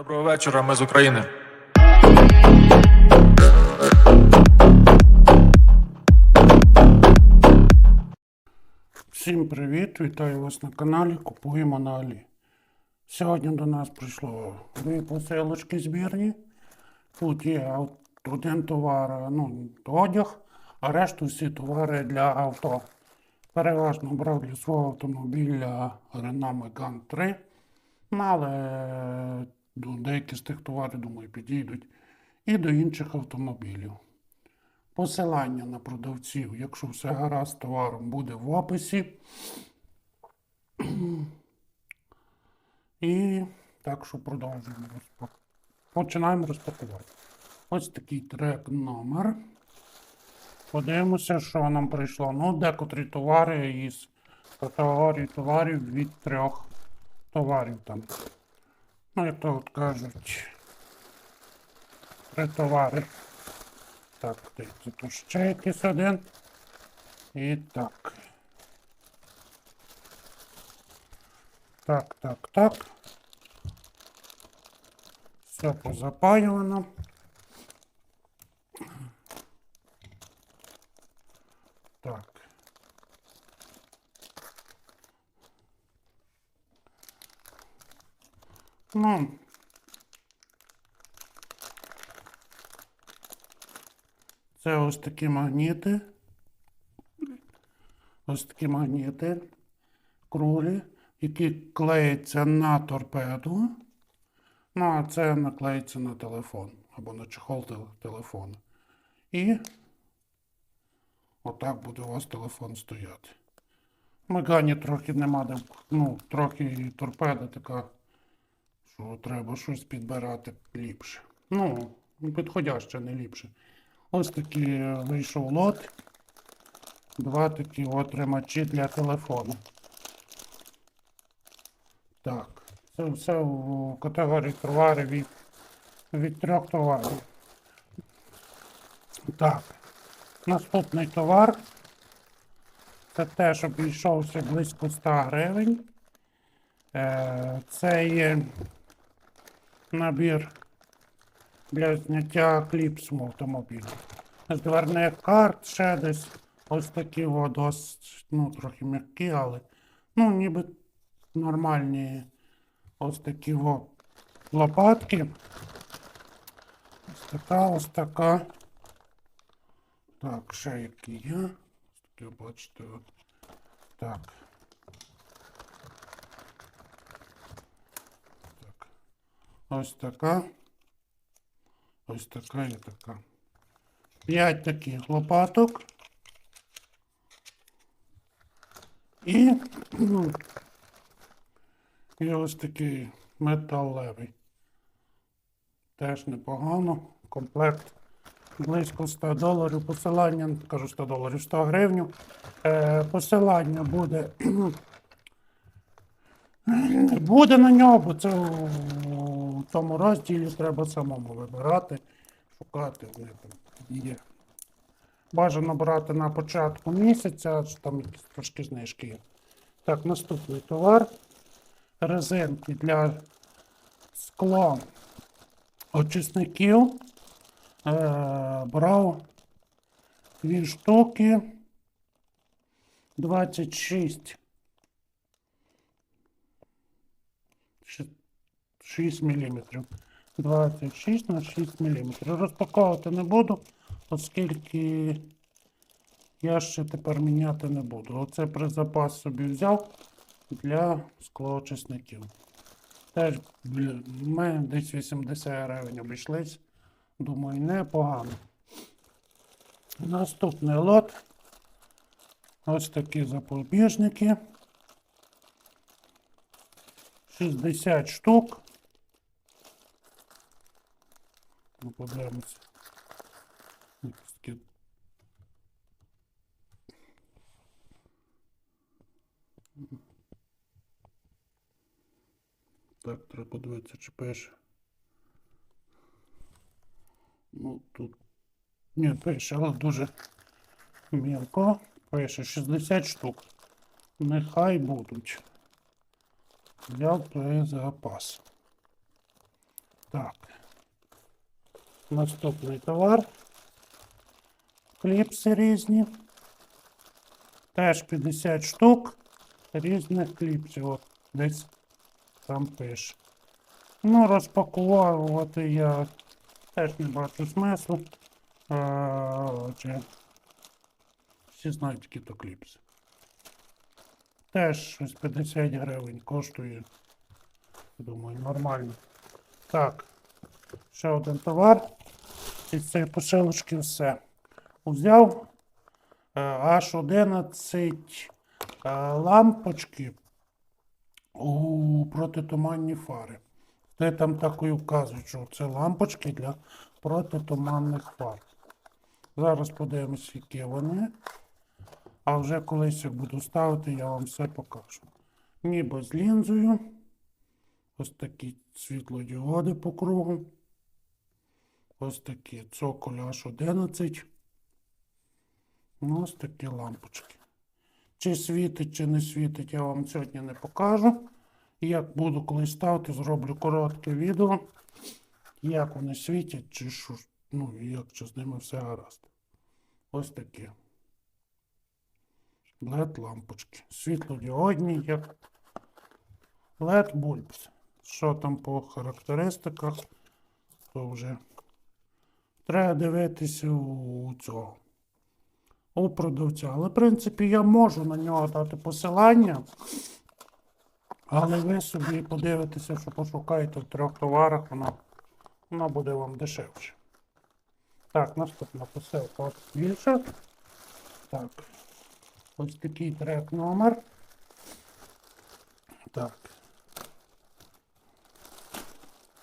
Доброго вечора, ми з України. Всім привіт! Вітаю вас на каналі Купуємо на Алі. Сьогодні до нас прийшло дві посилочки збірні. Тут є один товар, ну, одяг, а решту всі товари для авто. Переважно брав для свого автомобіля Renault Megane 3. Ну, але деякі з тих товарів, думаю, підійдуть і до інших автомобілів. Посилання на продавців, якщо все гаразд товаром, буде в описі. І так що продовжуємо розпак... Починаємо розпакувати. Ось такий трек номер. Подивимося, що нам прийшло. Ну, декотрі товари із категорії товарів від трьох товарів там. Ну, як то кажуть, Притовари. Так, тут ще якийсь один. І так. Так, так, так. Все позапаювано. Так. Ну, Це ось такі магніти. Ось такі магніти круглі, які клеяться на торпеду. Ну, а це наклеїться на телефон або на чехол тел- телефона. І отак буде у вас телефон стояти. Мегані трохи нема ну, трохи торпеда така, що треба щось підбирати ліпше. Ну, підходяще, не ліпше. Ось такий е, вийшов лот. Два такі от тримачі для телефону. Так, це все в категорії товарів від, від трьох товарів. Так, наступний товар. Це теж обійшовся близько 100 гривень. Е, Це є набір для зняття кліпсу в автомобілі. З дверних карт ще десь ось такі досить, ну, трохи м'які, але ну, ніби нормальні ось такі о, лопатки. Ось така, ось така. Так, ще які є. Такі, бачите. Так. Ось така. Ось така і така. П'ять таких лопаток. І, і ось такий металевий. Теж непогано. Комплект близько 100 доларів. Посилання, кажу 100 доларів, 100 гривень. Е, посилання буде. Буде на нього, бо це тому розділі треба самому вибирати, шукати. Вони там є. Бажано брати на початку місяця, там трошки знижки є. Так, наступний товар. Резинки для скло очисників. Е, брав дві штуки. 26 6 мм. 26 на 6 мм. Розпаковувати не буду, оскільки я ще тепер міняти не буду. Оце при запас собі взяв для склоочисників. Теж бля, ми десь 80 гривень обійшлись. Думаю, непогано. Наступний лот. Ось такі запобіжники. 60 штук. Ну, подивимося. Якось такі. Так, треба подивитися, чи пише. Ну, тут. Ні, пише, але дуже мілко. Пише 60 штук. Нехай будуть. Взяв той запас. Так. Наступний товар. Кліпси різні. Теж 50 штук різних кліпсів. От десь там пише. Ну, розпакувати я теж не бачу смислу. Отже, всі знають, які то кліпси. Теж щось 50 гривень коштує. Думаю, нормально. Так. Ще один товар. Із цієї посилочки все. Взяв е, аж 11 е, лампочки у протитуманні фари. Де там так і вказують, що це лампочки для протитуманних фар. Зараз подивимось, які вони. А вже колись як буду ставити, я вам все покажу. Ніби з лінзою. Ось такі світлодіоди по кругу. Ось такі цоколь аж 11. Ну, ось такі лампочки. Чи світить, чи не світить, я вам сьогодні не покажу. Як буду колись ставити, зроблю коротке відео. Як вони світять, чи що, ну, як чи з ними все гаразд. Ось такі. LED лампочки. Світлодіодні, як LED бульбс. Що там по характеристиках, то вже треба дивитися у цього. У продавця. Але, в принципі, я можу на нього дати посилання. Але ви собі подивитеся, що пошукаєте в трьох товарах, воно, воно буде вам дешевше. Так, наступна посилка більше. Так. Ось такий трек номер. Так.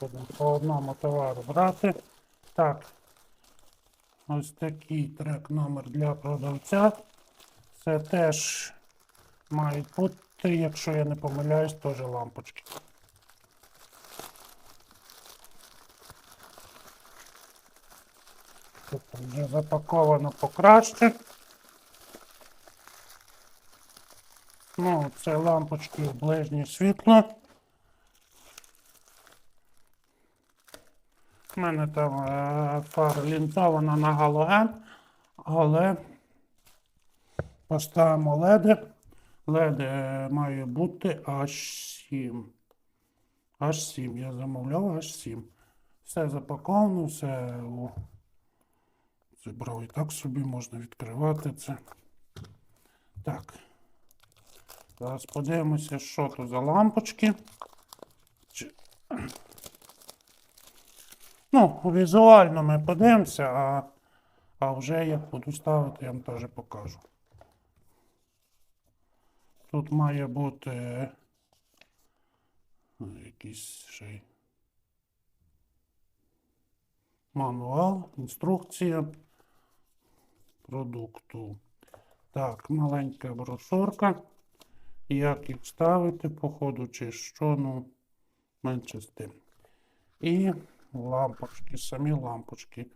Будемо по одному товару брати. Так. Ось такий трек номер для продавця. Це теж мають бути, якщо я не помиляюсь, теж лампочки. Тут вже запаковано покраще. Ну, це лампочки в ближнє світло. Мене там е, фара лінзована на галоген, але поставимо леди. Леди має бути аж 7. Аж 7. Я замовляв аж 7. Все запаковано, все зібрав і так собі можна відкривати це. Так. Зараз подивимося, що тут за лампочки. Ну, візуально ми подивимося, а, а вже як буду ставити, я вам теж покажу. Тут має бути ну, якийсь ще мануал, інструкція продукту. Так, маленька брошурка. Як їх ставити, по ходу, чи що, ну, менше з тим. І лампочки, самі лампочки.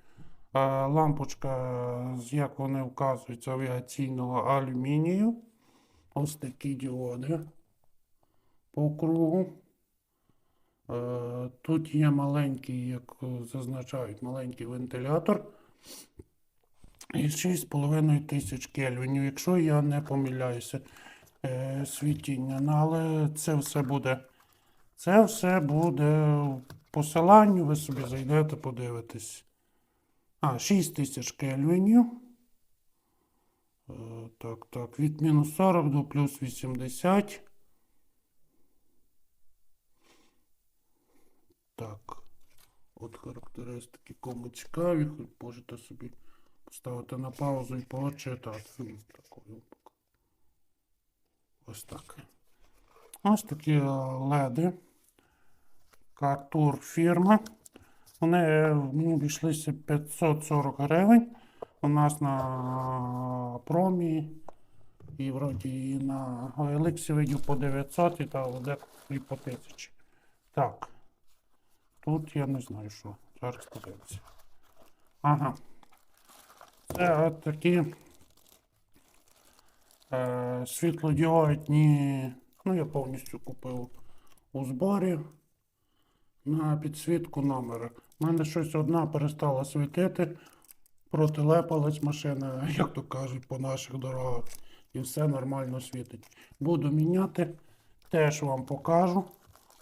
Лампочка, як вони вказують, з авіаційного алюмінію. Ось такі діоди по кругу. Е, Тут є маленький, як зазначають, маленький вентилятор. І 6,5 тисяч кельвінів, якщо я не помиляюся, е, світіння. Ну, але це все буде. Це все буде посиланню, ви собі зайдете, подивитесь. А, 6 тисяч кельвінів. Е, Так, так, від мінус 40 до плюс 80. Так. От характеристики, кому цікаві, можете собі поставити на паузу і почитати. Ну. Ось так. Ось такі е, леди. Картур фірма. Вони е, мені обійшлися 540 гривень. У нас на промі і вроді і на Еликсі видів по 900 і та де і по 1000. Так. Тут я не знаю що. Зараз подивимося. Ага. Це от такі е, світлодіодні. Ну, я повністю купив у зборі. На підсвітку номера. У мене щось одна перестала світити, протилепалась машина, як то кажуть, по наших дорогах. І все нормально світить. Буду міняти, теж вам покажу.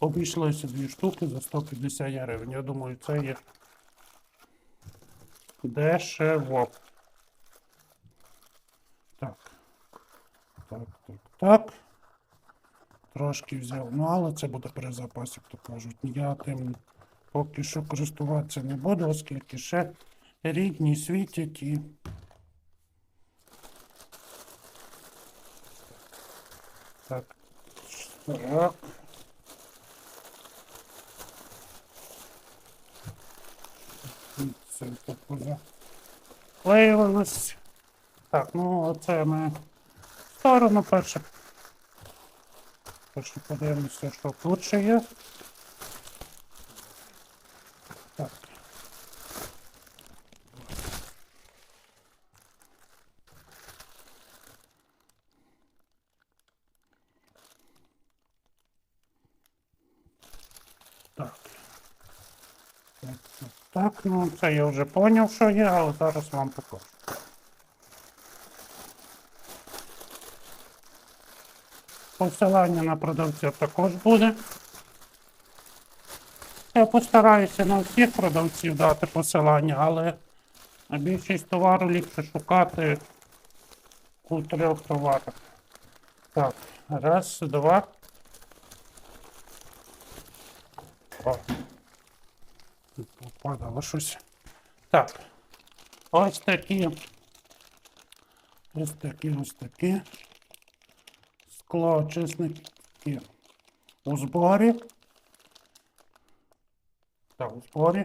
Обійшлося дві штуки за 150 гривень. Я думаю, це є дешево. Так. Так, так, так. Трошки взяв. Ну, але це буде при запасі, як то кажуть. Я тим поки що користуватися не буду, оскільки ще рідні світять і. Так. Так. Це попоза. Виявилось. Так, ну оце ми сторону перше. Перше подивимося, що тут ще є. Так. Так. Так, ну це я вже поняв, що є, але зараз вам покажу. Посилання на продавця також буде. Я постараюся на всіх продавців дати посилання, але на більшість товару ліпше шукати у трьох товарах. Так, раз, два. О. Попадало щось. Так. Ось такі. Ось такі, ось такі. Склоочисники у зборі. Так, у зборі.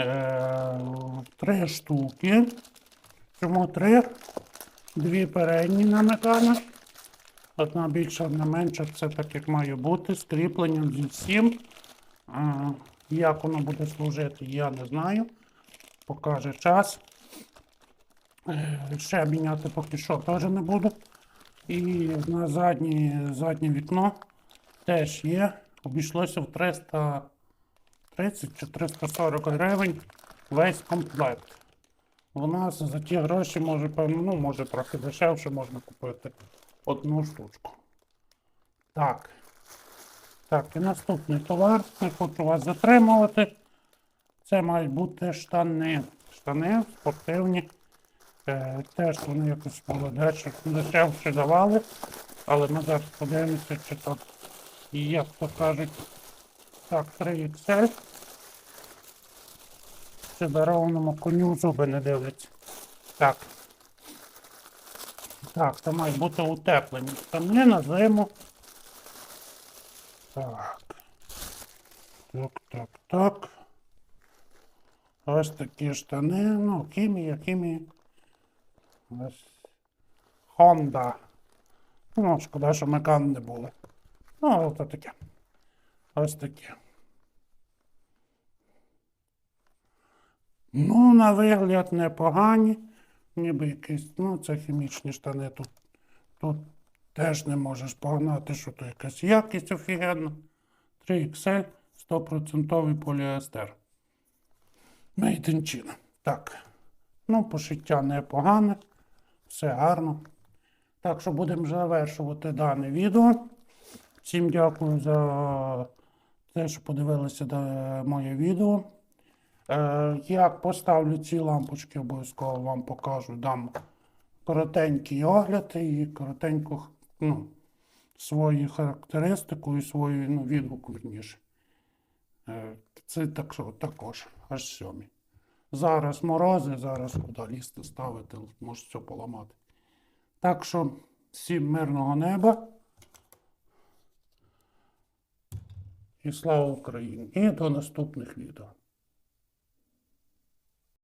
Е, три штуки. Чому три? Дві передні на металах. Одна більша, одна менша. Це так як має бути. З зі всім. А, як воно буде служити, я не знаю. Покаже час. Е, Ще міняти поки що теж не буду. І на заднє, заднє вікно теж є. Обійшлося в 330 чи 340 гривень весь комплект. У нас за ті гроші може, певно, ну, може трохи дешевше можна купити одну штучку. Так. Так, і наступний товар. Не хочу вас затримувати. Це мають бути штани. Штани спортивні. Е, теж вони якось дешев- дешевше давали. Але ми зараз подивимося, чи то і як то кажуть. Так, 3XL. Чи дарованому коню зуби не дивляться. Так. Так, це мають бути утеплені штани на зиму. Так. Так, так, так. Ось такі штани. Ну, хімія, хімія. Ось. Honda. Ну, шкода, що Мекан не були. Ну, ото таке. Ось таке. Ну, на вигляд непогані. Ніби якісь, ну, це хімічні штани тут. Тут теж не можеш погнати, що то якась якість офігенна. 3XL, 100% поліестер. Made. Так. Ну, пошиття непогане. Все гарно. Так що будемо завершувати дане відео. Всім дякую за те, що подивилися моє відео. Е, як поставлю ці лампочки, обов'язково вам покажу. Дам коротенький огляд і коротеньку ну, свою характеристику і свою ну, відгук верніше. Е, Це так, також аж сьомі. Зараз морози, зараз куди лізти ставити, може все поламати. Так що всім мирного неба. І слава Україні! І до наступних відео.